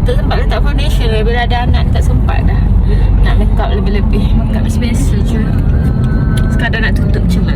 betul sempat letak foundation bila ada anak tak sempat dah. Nak makeup lebih-lebih. Makeup biasa je. Sekadar nak tutup cuma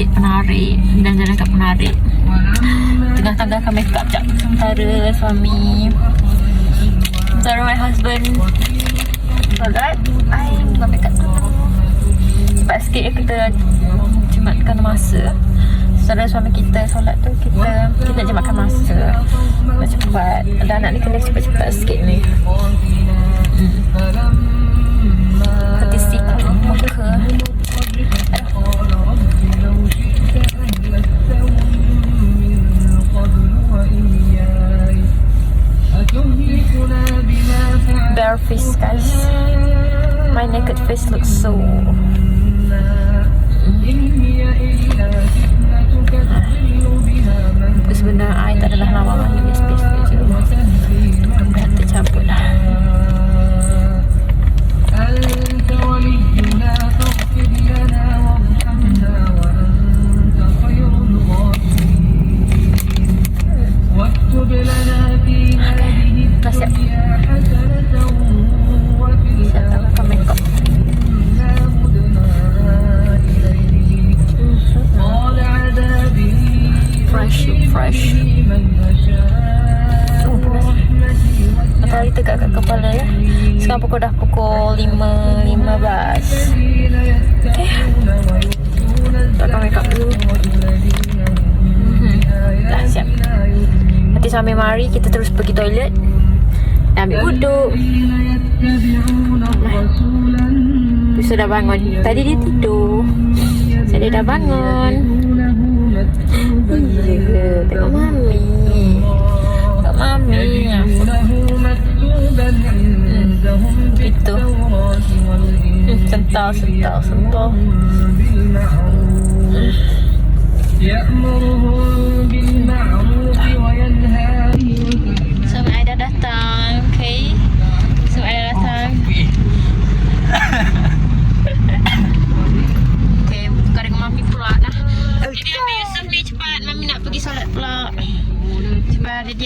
Masjid Penarik Dan jalan kat Penarik Tengah tanggalkan make up sekejap Sementara suami Sementara my husband. Solat I buat make up Cepat sikit ya kita Jimatkan masa. Sementara suami kita solat tu Kita kita jimatkan masa. Cepat-cepat Dan anak ni kena cepat-cepat sikit ni. Hmm. Petisi muka bare face guys. My naked face looks so Muka fresh. Oh. Apa tegak kat kepala ya? Sekarang pukul dah pukul 5.15. Okay. Tak tahu makeup dulu. Mhm. Dah siap. Nanti sambil mari kita terus pergi toilet. Dan ambil wuduk. Nah. Sudah bangun. Tadi dia tidur. Saya dah bangun. Iya ke Tengok mami Tengok mami Gitu Hmm, Sental, sental, sental يأمرهم بالمعروف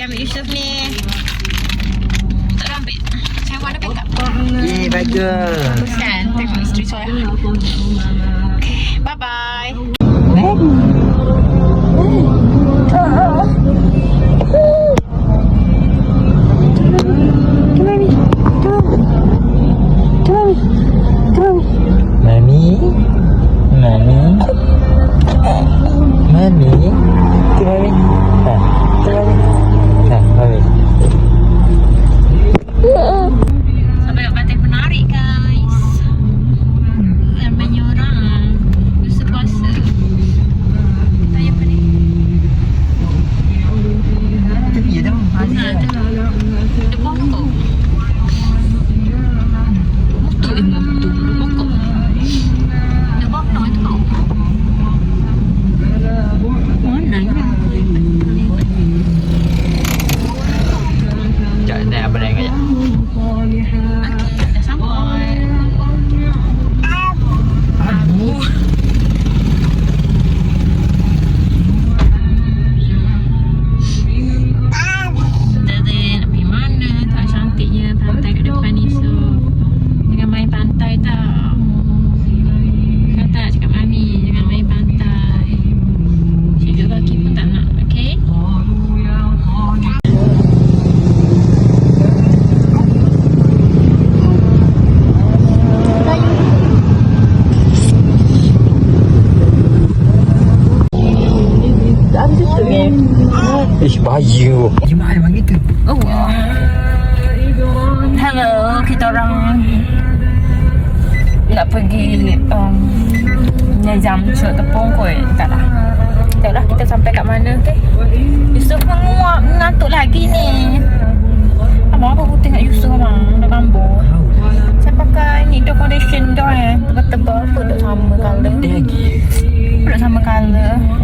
ambil Yusuf ni. Tak ambil. Saya mana backup Eh, bagus. Bagus. Kan Tengok isteri saya Ih, bahaya Gimana memang gitu Oh. Hello, kita orang nak pergi um, Nyajam Cuk Tepung kot. Tak lah. Tak lah kita sampai kat mana ke? Yusuf menguap, mengantuk lagi ni. Abang apa putih kat Yusuf abang? Dah gambar. Saya pakai ni dah foundation dah eh. Tebal-tebal apa dah sama colour. Dia lagi Dah sama colour.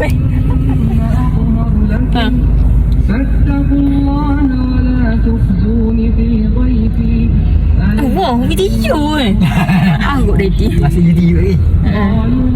Allah video eh. Anggut daddy. Masih video lagi. Ha.